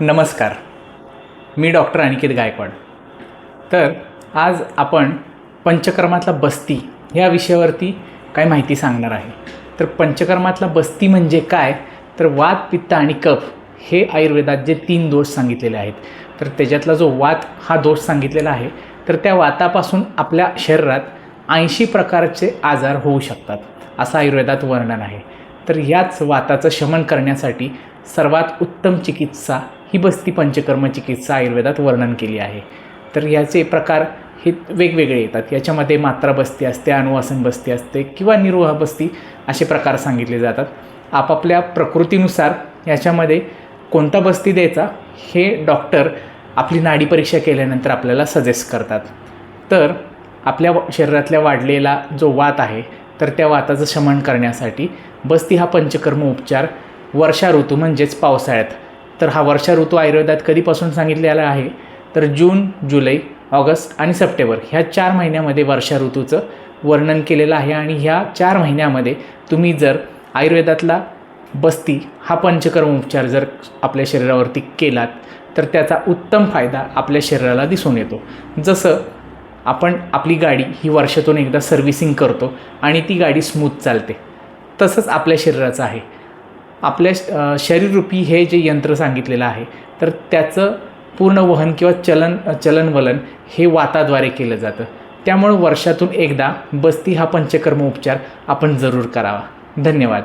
नमस्कार. मी डॉक्टर अनिकेत गायकवाड. तर आज आपण पंचकर्मातला बस्ती या विषयावरती काय माहिती सांगणार आहे. तर पंचकर्मातला बस्ती म्हणजे काय? तर वात पित्त आणि कफ हे आयुर्वेदात जे तीन दोष सांगितलेले आहेत. तर त्याच्यातला जो वात हा दोष सांगितलेला आहे तर त्या वातापासून आपल्या शरीरात ऐंशी प्रकारचे आजार होऊ शकतात असं आयुर्वेदात वर्णन आहे. तर याच वाताचं शमन करण्यासाठी सर्वात उत्तम चिकित्सा ही बस्ती पंचकर्म चिकित्सा आयुर्वेदात वर्णन केली आहे. तर याचे प्रकार हे वेगवेगळे येतात. याच्यामध्ये मात्रा बस्ती असते अनुवासन बस्ती असते किंवा निर्वाह बस्ती असे प्रकार सांगितले जातात. आपापल्या प्रकृतीनुसार याच्यामध्ये कोणता बस्ती द्यायचा हे डॉक्टर आपली नाडी परीक्षा केल्यानंतर आपल्याला सजेस्ट करतात. तर आपल्या शरीरातल्या वाढलेला जो वात आहे तर त्या वाताचं शमन करण्यासाठी बस्ती हा पंचकर्म उपचार वर्षा ऋतू म्हणजेच पावसाळ्यात तर हा वर्षा ऋतू आयुर्वेदात कधीपासून सांगितलेला आहे? तर जून जुलै ऑगस्ट आणि सप्टेंबर ह्या चार महिन्यामध्ये वर्षा ऋतूचं वर्णन केलेलं आहे आणि ह्या चार महिन्यामध्ये तुम्ही जर आयुर्वेदातला बस्ती हा पंचकर्म उपचार जर आपल्या शरीरावरती केलात तर त्याचा उत्तम फायदा आपल्या शरीराला दिसून येतो. जसं आपण आपली गाडी ही वर्षातून एकदा सर्व्हिसिंग करतो आणि ती गाडी स्मूथ चालते तसंच आपल्या शरीराचं आहे. आपल्या शरीररूपी हे जे यंत्र सांगितलेलं आहे तर त्याचं पूर्ण वहन किंवा चलन चलनवलन हे वाताद्वारे केलं जातं. त्यामुळं वर्षातून एकदा बस्ती हा पंचकर्म उपचार आपण जरूर करावा. धन्यवाद.